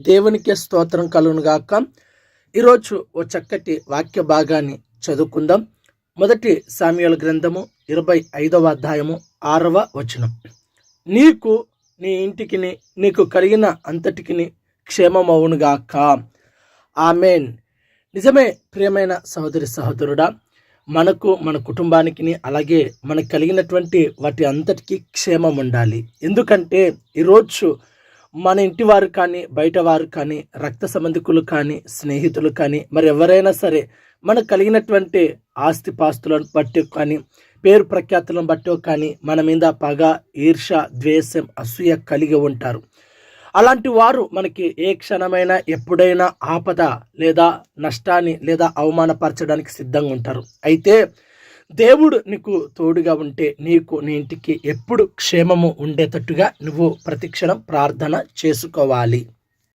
దేవునికే స్తోత్రం కలుగును గాక. ఈరోజు ఓ చక్కటి వాక్య భాగాన్ని చదువుకుందాం. మొదటి సామ్యుల గ్రంథము ఇరవై ఐదవ అధ్యాయము ఆరవ వచనం. నీకు నీ ఇంటికిని నీకు కలిగిన అంతటికిని క్షేమమవునుగాక ఆమెన్. నిజమే ప్రియమైన సహోదరి సహోదరుడా మనకు మన కుటుంబానికి అలాగే మనకు కలిగినటువంటి వాటి అంతటికీ క్షేమం ఉండాలి ఎందుకంటే ఈరోజు మన ఇంటి వారు కానీ బయట వారు కానీ రక్త సంబంధికులు కానీ స్నేహితులు కానీ మరి ఎవరైనా సరే మనకు కలిగినటువంటి ఆస్తి పాస్తులను బట్టి కానీ పేరు ప్రఖ్యాతులను బట్టి కానీ మన మీద పగ ఈర్ష ద్వేషం అసూయ కలిగి ఉంటారు. అలాంటి వారు మనకి ఏ క్షణమైనా ఎప్పుడైనా ఆపద లేదా నష్టాన్ని లేదా అవమానపరచడానికి సిద్ధంగా ఉంటారు. అయితే దేవుడు నీకు తోడుగా ఉంటే నీకు నీ ఇంటికి ఎప్పుడు క్షేమము ఉండేటట్టుగా నువ్వు ప్రతిక్షణం ప్రార్థన చేసుకోవాలి.